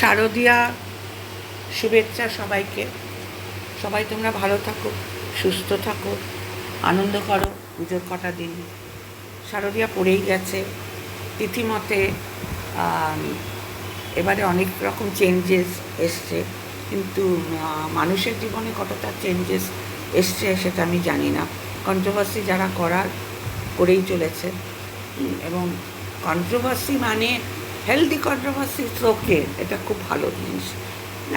শারদীয়া শুভেচ্ছা সবাইকে। সবাই তোমরা ভালো থাকো, সুস্থ থাকো, আনন্দ করো পুজোর কটা দিন। শারদীয়া পড়েই গেছে। তিথিমতে এবারে অনেক রকম চেঞ্জেস এসছে। কিন্তু মানুষের জীবনে কতটা চেঞ্জেস এসছে সেটা আমি জানি না। কন্ট্রোভার্সি যারা করার করেই চলেছে। এবং কন্ট্রোভার্সি মানে হেলদি কন্ট্রোভার্সি ওকে এটা খুব ভালো জিনিস।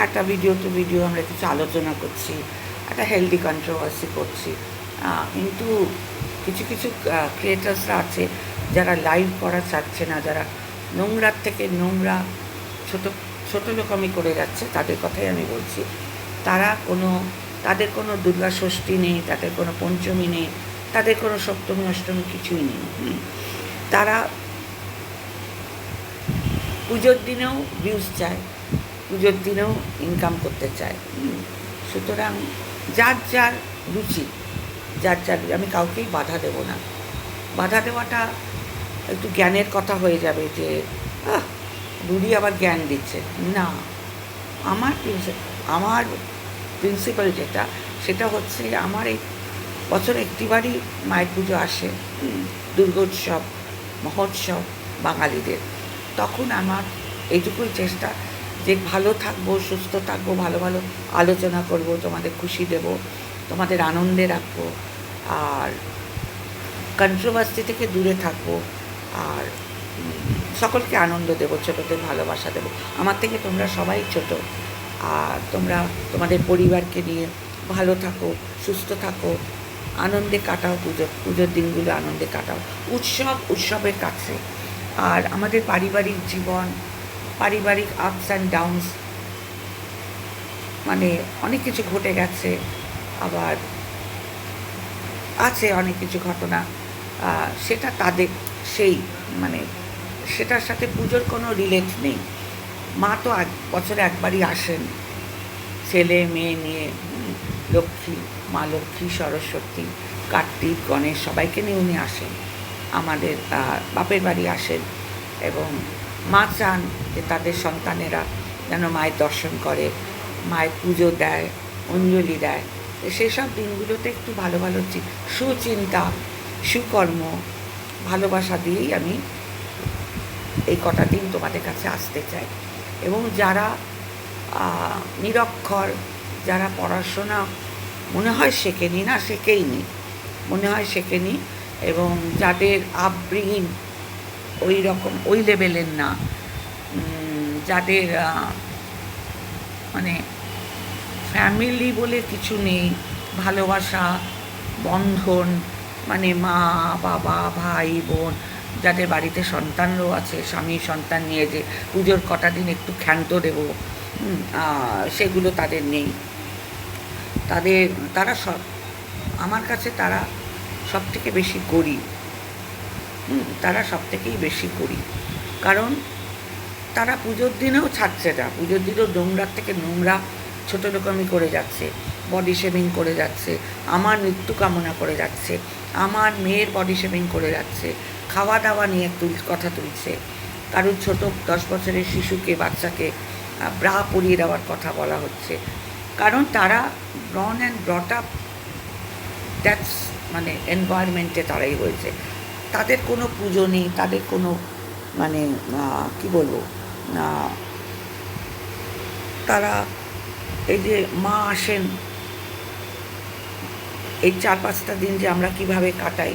একটা ভিডিও টু ভিডিও আমরা কিছু আলোচনা করছি, একটা হেলদি কন্ট্রোভার্সি করছি। কিন্তু কিছু কিছু ক্রিয়েটার্সরা আছে, যারা লাইভ করা চাচ্ছে না, যারা নোংরার থেকে নোংরা, ছোট, ছোটো লোকমি করে যাচ্ছে, তাদের কথাই আমি বলছি। তারা কোনো, তাদের কোনো দুর্গা ষষ্ঠী নেই, তাদের কোনো পঞ্চমী নেই, তাদের কোনো সপ্তমী, অষ্টমী কিছুই নেই। তারা পুজোর দিনেও ভিউজ চায়, পুজোর দিনেও ইনকাম করতে চায়। সুতরাং যার যার রুচি, যার যার আমি কাউকেই বাধা দেব না। বাধা দেওয়াটা একটু জ্ঞানের কথা হয়ে যাবে যে, আহ, রুড়ি আবার জ্ঞান দিচ্ছে। না, আমার আমার প্রিন্সিপাল যেটা, সেটা হচ্ছে আমার এই বছর একটিবারই মায়ের পুজো আসে। দুর্গোৎসব, মহোৎসব, বাঙালিদের। তখন আমার এইটুকুই চেষ্টা যে ভালো থাকব, সুস্থ থাকব, ভালো ভালো আলোচনা করব, তোমাদের খুশি দেব, তোমাদের আনন্দে রাখব, আর কন্ট্রোভার্সি থেকে দূরে থাকব, আর সকলকে আনন্দ দেব, ছোটদের ভালোবাসা দেব। আমার থেকে তোমরা সবাই ছোট, আর তোমরা তোমাদের পরিবারকে নিয়ে ভালো থাকো, সুস্থ থাকো, আনন্দে কাটাও পুজো, পুজোর দিনগুলো আনন্দে কাটাও। উৎসব উৎসবের কাছে আর আমাদের পারিবারিক জীবন, পারিবারিক আপস অ্যান্ড ডাউনস মানে অনেক কিছু ঘটে গেছে, আবার আছে অনেক কিছু ঘটনা সেটা তাদের সেই মানে সেটার সাথে পুজোর কোনো রিলেট নেই। মা তো এক, বছরে একবারই আসেন, ছেলে, মেয়ে নিয়ে লক্ষ্মী, মা লক্ষ্মী, সরস্বতী, কার্তিক, গণেশ, সবাইকে নিয়ে উনি আসেন। আমাদের বাপের বাড়ি আসেন এবং মা চান যে তাদের সন্তানেরা যেন মায়ের দর্শন করে, মায়ের পুজো দেয়, অঞ্জলি দেয়। তো সেসব দিনগুলোতে একটু ভালো ভালো সুচিন্তা, সুকর্ম, ভালোবাসা দিয়েই আমি এই কটা দিন তোমাদের কাছে আসতে চাই। এবং যারা নিরক্ষর, যারা পড়াশোনা মনে হয় শেখেনি, না শেখেই শেখেইনি, মনে হয় শেখেনি এবং যাদের আপব্রিঙিং ওই রকম, ওই লেভেলের না যাদের মানে ফ্যামিলি বলে কিছু নেই, ভালোবাসা, বন্ধন মানে মা, বাবা, ভাই, বোন, যাদের বাড়িতে সন্তানরাও আছে, স্বামী সন্তান নিয়ে যে পুজোর কটা দিন একটু ক্ষান্ত দেবো সেগুলো তাদের নেই। তাদের, তারা সব, আমার কাছে তারা সব থেকে বেশি গরিব তারা সব থেকেই বেশি গরিব কারণ তারা পুজোর দিনেও ছাড়ছে না। পুজোর দিনেও নোংরার থেকে নোংরা ছোটো রকমই করে যাচ্ছে। বডি শেভিং করে যাচ্ছে। আমার মৃত্যু কামনা করে যাচ্ছে। আমার মেয়ের বডি শেভিং করে যাচ্ছে। খাওয়া দাওয়া নিয়ে তুল, কথা তুলছে। কারোর ছোট দশ বছরের শিশুকে, বাচ্চাকে ব্রা পরিয়ে দেওয়ার কথা বলা হচ্ছে। কারণ তারা born and brought up that's মানে এনভায়রনমেন্টে তারাই হয়েছে তাদের কোনো পুজো নেই, তাদের কোনো মানে কি বলব তারা এই যে মা আসেন, এই চার পাঁচটা দিন যে আমরা কীভাবে কাটাই,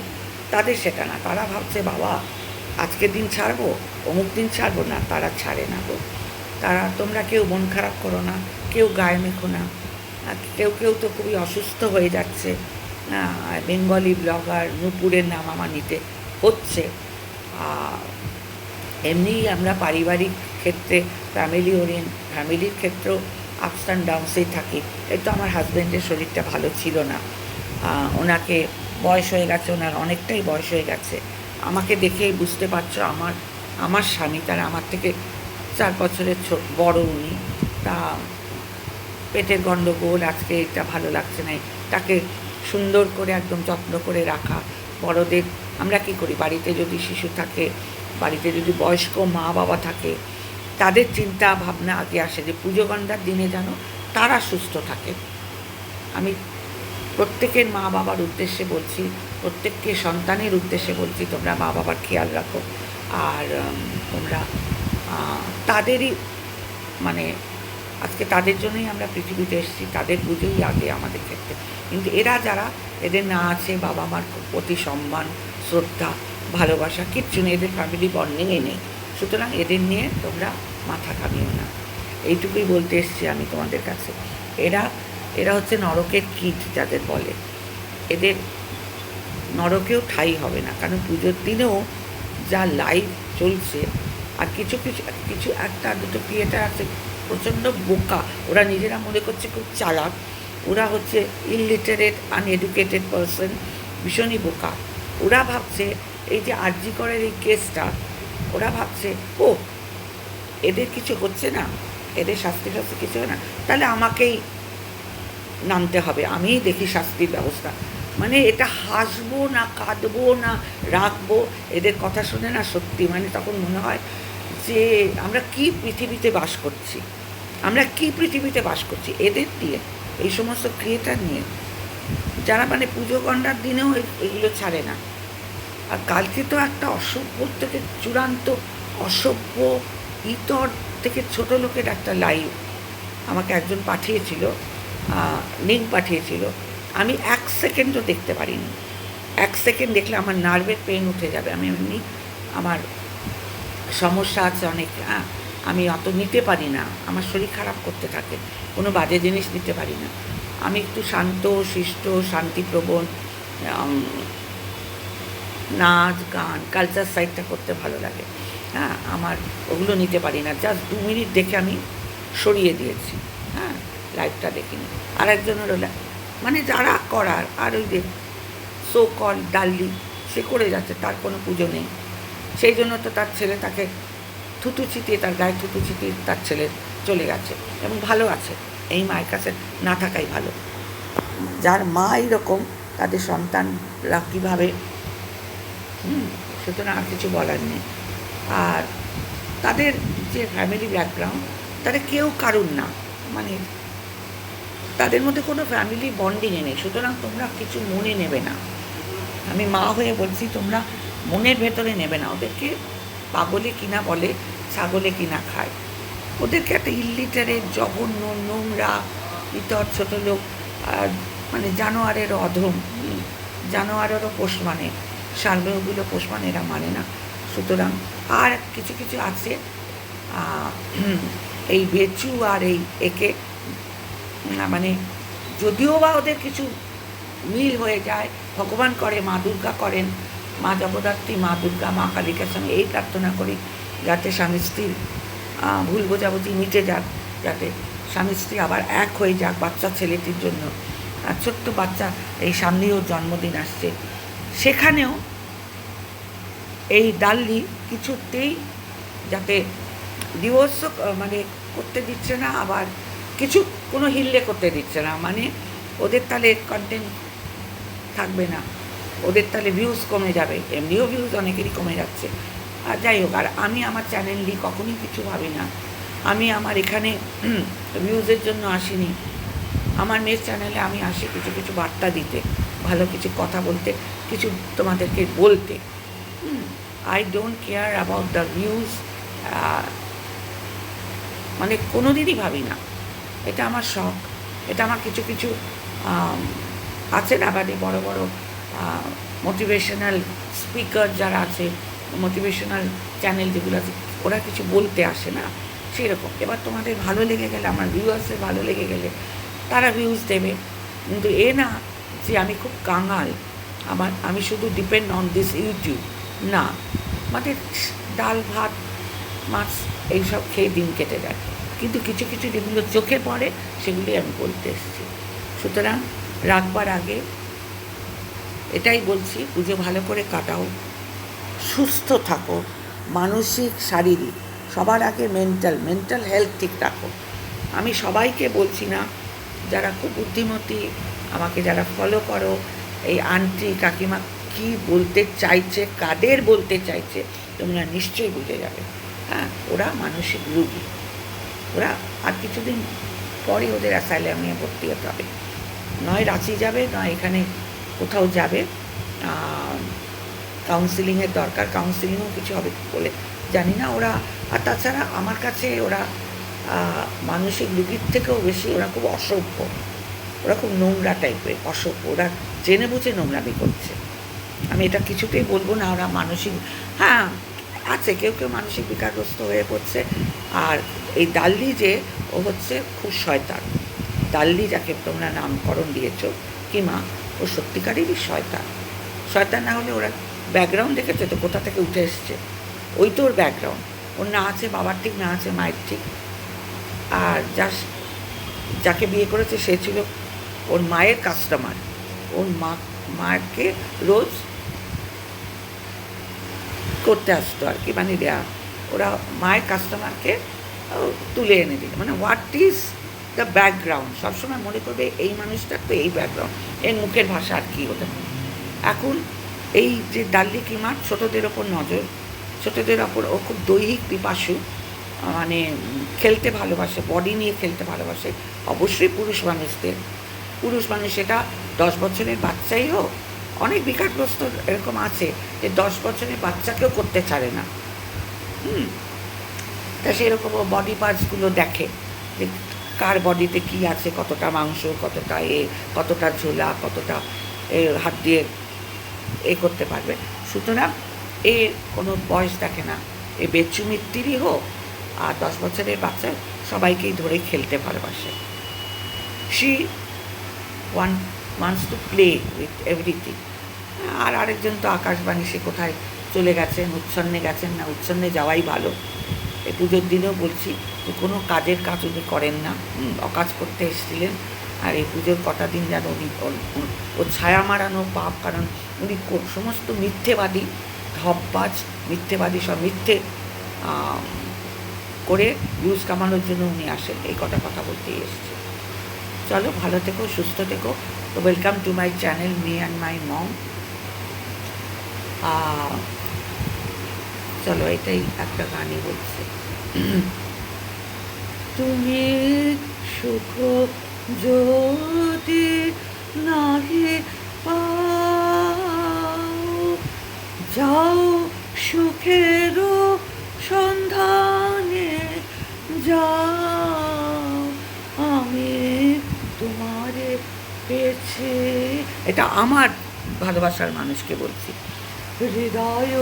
তাদের সেটা না। তারা ভাবছে, বাবা আজকের দিন ছাড়বো? অমুক দিন ছাড়বো না? তারা ছাড়ে না গো। তারা, তোমরা কেউ মন খারাপ করো না, কেউ গায়ে মেখো না কেউ কেউ তো খুবই অসুস্থ হয়ে যাচ্ছে। বেঙ্গলি ব্লগার নূপুরের নাম আমার নিতে হচ্ছে। এমনিই আমরা পারিবারিক ক্ষেত্রে ফ্যামিলি ওরিয়েন্ট ফ্যামিলির ক্ষেত্রেও আপস অ্যান্ড ডাউনসেই থাকি। এই তো আমার হাজব্যান্ডের শরীরটা ভালো ছিল না। ওনাকে বয়স হয়ে গেছে, ওনার অনেকটাই বয়স হয়ে গেছে। আমাকে দেখেই বুঝতে পারছ, আমার আমার স্বামী, তারা আমার থেকে চার বছরের বড় উনি। তা, পেটের গণ্ডগোল আজকে এটা ভালো লাগছে না তাকে সুন্দর করে একদম যত্ন করে রাখা। বড়দের, আমরা কি করি? বাড়িতে যদি শিশু থাকে, বাড়িতে যদি বয়স্ক মা বাবা থাকে, তাদের চিন্তা, ভাবনা আগে আসে যে পুজো গন্ডার দিনে যেন তারা সুস্থ থাকে। আমি প্রত্যেকের মা বাবার উদ্দেশ্যে বলছি, প্রত্যেককে সন্তানের উদ্দেশ্যে বলছি, তোমরা মা বাবার খেয়াল রাখো। আর তোমরা তাদেরই মানে আজকে তাদের জন্যই আমরা পৃথিবীতে এসেছি, তাদের পুজোই আগে আমাদের ক্ষেত্রে। কিন্তু এরা যারা, এদের না আছে, বাবা মার প্রতি সম্মান, শ্রদ্ধা, ভালোবাসা কিচ্ছু নেই, এদের ফ্যামিলি বন্ডিংয়ে নেই। সুতরাং এদের নিয়ে তোমরা মাথা ঘামিও না। এইটুকুই বলতে এসছি আমি তোমাদের কাছে। এরা এরা হচ্ছে নরকের কীট যাদের বলে। এদের নরকেও ঠাই হবে না, কারণ পুজোর দিনেও যা লাইভ চলছে, আর কিছু কিছু কিছু একটা, দুটো ক্রিয়েটার আছে প্রচণ্ড বোকা। ওরা নিজেরা মনে করছে খুব চালাক। ওরা হচ্ছে ইলিটারেট আনএডুকেটেড পারসন ভীষণই বোকা। ওরা ভাবছে, এই যে আরজি করার এই কেসটা ওরা ভাবছে, ও, এদের কিছু হচ্ছে না? এদের শাস্তি শাস্তি কিছু হয় না? তাহলে আমাকেই নামতে হবে। আমিই দেখি শাস্তির ব্যবস্থা। মানে এটা হাসবো না, কাঁদবো না, রাখব, এদের কথা শুনে না সত্যি। মানে তখন মনে হয় যে আমরা কি পৃথিবীতে বাস করছি? আমরা কি পৃথিবীতে বাস করছি? এদের দিয়ে, এই সমস্ত ক্রিয়েটার নিয়ে। যারা মানে পুজো গণ্ডার দিনেও এগুলো ছাড়ে না। আর কালকে তো একটা অসভ্য থেকে চূড়ান্ত, অসভ্য ইতর থেকে ছোট লোকের একটা লাইভ আমাকে একজন পাঠিয়েছিল লিঙ্ক পাঠিয়েছিল। আমি এক সেকেন্ডও দেখতে পারিনি। এক সেকেন্ড দেখলে আমার নার্ভের পেন উঠে যাবে। আমি এমনি আমার সমস্যা আছে অনেক হ্যাঁ। আমি অত নিতে পারি না। আমার শরীর খারাপ করতে থাকে। কোনো বাজে জিনিস নিতে পারি না। আমি একটু শান্ত, শিষ্ট, শান্তিপ্রবণ নাচ, গান কালচার সাইডটা করতে ভালো লাগে। হ্যাঁ আমার ওগুলো নিতে পারি না। জাস্ট দু মিনিট দেখে আমি সরিয়ে দিয়েছি। হ্যাঁ লাইভটা দেখিনি আর একজনের হলো মানে যারা করার, আর ওই যে সো কল ডাল্লি, সে করে যাচ্ছে, তার কোনো পুজো নেই। সেই জন্য তো তার ছেলে তাকে থুতু ছিটিয়ে তার গায়ে থুতু ছিটিয়ে তার ছেলে চলে গেছে এবং ভালো আছে। এই মায়ের কাছে না থাকাই ভালো। যার মা এইরকম, তাদের সন্তানরা কীভাবে? হুম, সুতরাং আর কিছু বলার নেই। আর তাদের যে ফ্যামিলি ব্যাকগ্রাউন্ড তাদের কেউ কারুর না। মানে তাদের মধ্যে কোনো ফ্যামিলি বন্ডিংয়ে নেই। সুতরাং তোমরা কিছু মনে নেবে না। আমি মা হয়ে বলছি, তোমরা মনের ভেতরে নেবে না। ওদেরকে পাগলে কিনা বলে, ছাগলে কিনা খায়। ওদেরকে একটা ইলিটারে জঘন্য, নোংরা, ইতর ছোট লোক মানে জানোয়ারের অধম জানোয়ারেরও পোষ মানে সার্ভেওগুলো পোষ মানে এরা মানে না। সুতরাং আর কিছু কিছু আছে এই বেচু আর এই একে মানে যদিও বা ওদের কিছু মিল হয়ে যায়, ভগবান করে, মা দুর্গা করেন মা জগদ্ধাত্রী, মা দুর্গা, মা কালিকার সঙ্গে এই প্রার্থনা করি যাতে স্বামী স্ত্রীর ভুল বোঝাবুঝি মিটে যাক, যাতে স্বামী স্ত্রী আবার এক হয়ে যাক বাচ্চা ছেলেটির জন্য। আর ছোট্ট বাচ্চা এই সামনেও জন্মদিন আসছে। সেখানেও এই ডাল্লি কিছুতেই যাতে ডিভোর্স মানে করতে দিচ্ছে না, আবার কিছু, কোনো হিল্লে করতে দিচ্ছে না মানে ওদের তাহলে কন্টেন্ট থাকবে না। ওদের তাহলে ভিউজ কমে যাবে, এমনিও ভিউজ অনেকেরই কমে যাচ্ছে। আর যাই হোক, আর আমি আমার চ্যানেল নিয়ে কখনোই কিছু ভাবি না। আমি আমার এখানে ভিউজের জন্য আসিনি। আমার মেয়ের চ্যানেলে আমি আসি কিছু কিছু বার্তা দিতে, ভালো কিছু কথা বলতে, কিছু তোমাদেরকে বলতে। I don't care about the views মানে কোনো দিনই ভাবি না। এটা আমার শখ। এটা আমার কিছু কিছু আছে না মানে বড় বড় মোটিভেশনাল স্পিকার যারা আছে মোটিভেশনাল চ্যানেল যেগুলো আছে, ওরা কিছু বলতে আসে না। সেরকম এবার তোমাদের ভালো লেগে গেলে, আমার ভিউয়ার্সের ভালো লেগে গেলে, তারা ভিউজ দেবে। কিন্তু এ না যে আমি খুব কাঙাল। আমার, আমি শুধু ডিপেন্ড অন দিস ইউটিউব না। আমাদের ডাল, ভাত, মাছ, এইসব খেয়ে দিন কেটে যায়। কিন্তু কিছু কিছু যেগুলো চোখে পড়ে সেগুলি আমি বলতে এসেছি। সুতরাং রাখবার আগে এটাই বলছি, পুজো ভালো করে কাটাও, সুস্থ থাকো, মানসিক, শারীরিক, সবার আগে মেন্টাল মেন্টাল হেলথ ঠিক রাখো। আমি সবাইকে বলছি না, যারা খুব বুদ্ধিমতী, আমাকে যারা ফলো করো, এই আন্টি কাকিমা কি বলতে চাইছে, কাদের বলতে চাইছে, তোমরা নিশ্চয়ই বুঝে যাবে। হ্যাঁ ওরা মানসিক রুগী। ওরা আর কিছুদিন পরে ওদের অ্যাসাইলামে ভর্তি হতে হবে। নয় রাঁচি যাবে, নয় এখানে কোথাও যাবে কাউন্সিলিংয়ের দরকার। কাউন্সিলিংও কিছু হবে বলে জানি না ওরা। আর তাছাড়া আমার কাছে ওরা মানসিক রুগীর থেকেও বেশি ওরা খুব অসভ্য। ওরা খুব নোংরা টাইপের, অসভ্য। ওরা জেনে বুঝে নোংরামি করছে। আমি এটা কিছুতেই বলব না, ওরা মানসিক হ্যাঁ আছে, কেউ কেউ মানসিক বিকারগ্রস্ত হয়ে পড়ছে। আর এই দাল্লি যে, ও হচ্ছে খুব শয়তান। দাল্লি যাকে তোমরা নামকরণ দিয়েছ কিমা ও সত্যিকারেরই শয়তান? শয়তান না হলে ওরা ব্যাকগ্রাউন্ড দেখেছে তো, কোথা থেকে উঠে এসছে? ওই তো ওর ব্যাকগ্রাউন্ড ওর না আছে, বাবার ঠিক না আছে, মায়ের ঠিক। আর যার যাকে বিয়ে করেছে, সে ছিল ওর মায়ের কাস্টমার ওর মা, মাকে রোজ করতে আসতো আর কি মানে দেয়া ওরা মায়ের কাস্টমারকে তুলে এনে দিল মানে হোয়াট ইজ দ্য ব্যাকগ্রাউন্ড সবসময় মনে করবে এই মানুষটার তো এই ব্যাকগ্রাউন্ড এর মুখের ভাষা আর কী হতে পারে এখন এই যে দাল্লি কিমার, ছোটদের ওপর নজর, ছোটদের ওপর ও খুব দৈহিক পিপাসু মানে খেলতে ভালোবাসে বডি নিয়ে খেলতে ভালোবাসে, অবশ্যই পুরুষ মানুষদের। পুরুষ মানুষ এটা দশ বছরের বাচ্চাই হোক, অনেক বিকারগ্রস্ত এরকম আছে যে দশ বছরের বাচ্চাকেও করতে ছাড়ে না। হুম? তা সেরকম বডি পার্টসগুলো দেখে কার বডিতে কী আছে, কতটা মাংস, কতটা এ, কতটা ঝোলা, কতটা হাত দিয়ে এ করতে পারবে। সুতরাং এ কোনো বয়স দেখে না। এ বেচু মিত্তিরই হোক আর দশ বছরের বাচ্চা, সবাইকেই ধরে খেলতে ভালোবাসে। She one wants to play with everything আর আরেকজন তো আকাশবাণী, সে কোথায় চলে গেছেন, উচ্ছন্নে গেছেন না, উচ্ছন্নে যাওয়াই ভালো। এই পুজোর দিনেও বলছি যে কোনো কাজের কাজ উনি করেন না অকাজ করতে এসেছিলেন আর এই পুজোর কটা দিন যেন উনি ও ছায়া মারানো পাপ, কারণ উনি সমস্ত মিথ্যেবাদী, ধপবাজ, মিথ্যেবাদী সব মিথ্যে করে ভিউজ কামানোর জন্য উনি আসেন, এই কটা কথা বলতেই এসছে। চলো, ভালো থেকো, সুস্থ থেকো, তো welcome to my channel me and my mom চলো এটাই একটা গানই বলছে। তুমি সুখ যদি নাহি যাও সুখের সন্ধানে যাও আমি তোমারে পেয়েছি। এটা আমার ভালোবাসার মানুষকে বলছি। হৃদয়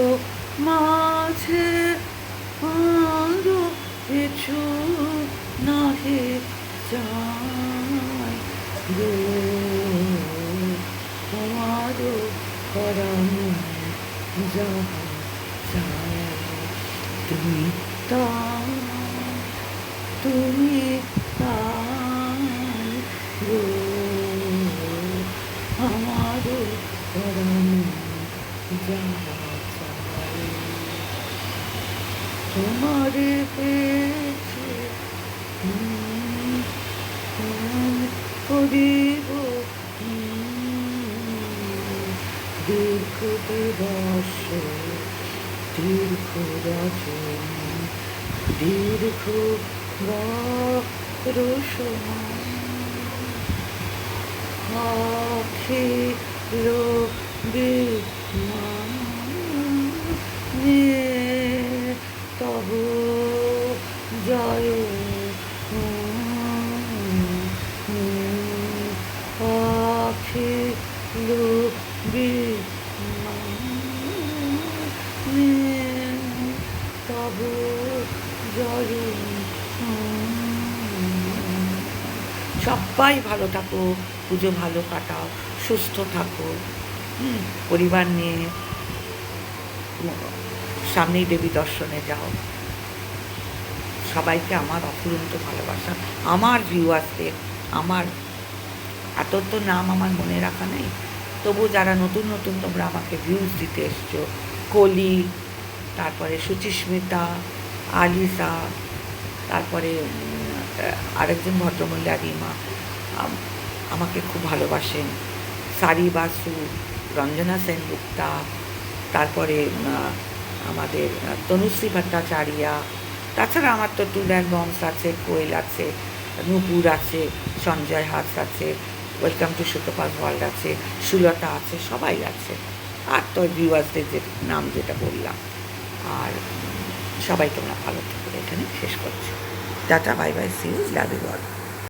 মাঝে আরও কিছু নাহি করানো যাহা চাই তুমি তাই তুমি তাই গো। আমারও করানো চাই তোমারে পেয়েছে করিব দীর্ঘ দিবস দীর্ঘ রজন দীর্ঘ রসময় আখি রবি সবাই ভালো থাকো পুজো ভালো কাটাও, সুস্থ থাকো পরিবার নিয়ে সামনেই দেবী দর্শনে যাও। সবাইকে আমার অফুরন্ত ভালোবাসা, আমার ভিউয়ার্সদের আমার এত তো নাম আমার মনে রাখা নেই। তবু যারা নতুন নতুন তোমরা আমাকে ভিউজ দিতে এসছো, কলি, তারপরে সুচিস্মিতা, আলিসা, তারপরে আরেকজন ভদ্রমহিলা, রিমা আমাকে খুব ভালোবাসেন। সারি বাসু, রঞ্জনা সেনগুপ্তা তারপরে আমাদের তনুশ্রী ভট্টাচারিয়া, তাছাড়া আমার তো অ্যান্ড বমস আছে, কোয়েল আছে, নুপুর আছে, সঞ্জয় হাস আছে, ওয়েলকাম টু সুতপাল ওয়ার্ল্ড আছে, সুলতা আছে, সবাই আছে। আর তো ভিউয়ার্সদের যে নাম যেটা বললাম। আর সবাই তোমরা ভালো থাকবে এখানে শেষ করছি। Tata, bye bye, see you, love you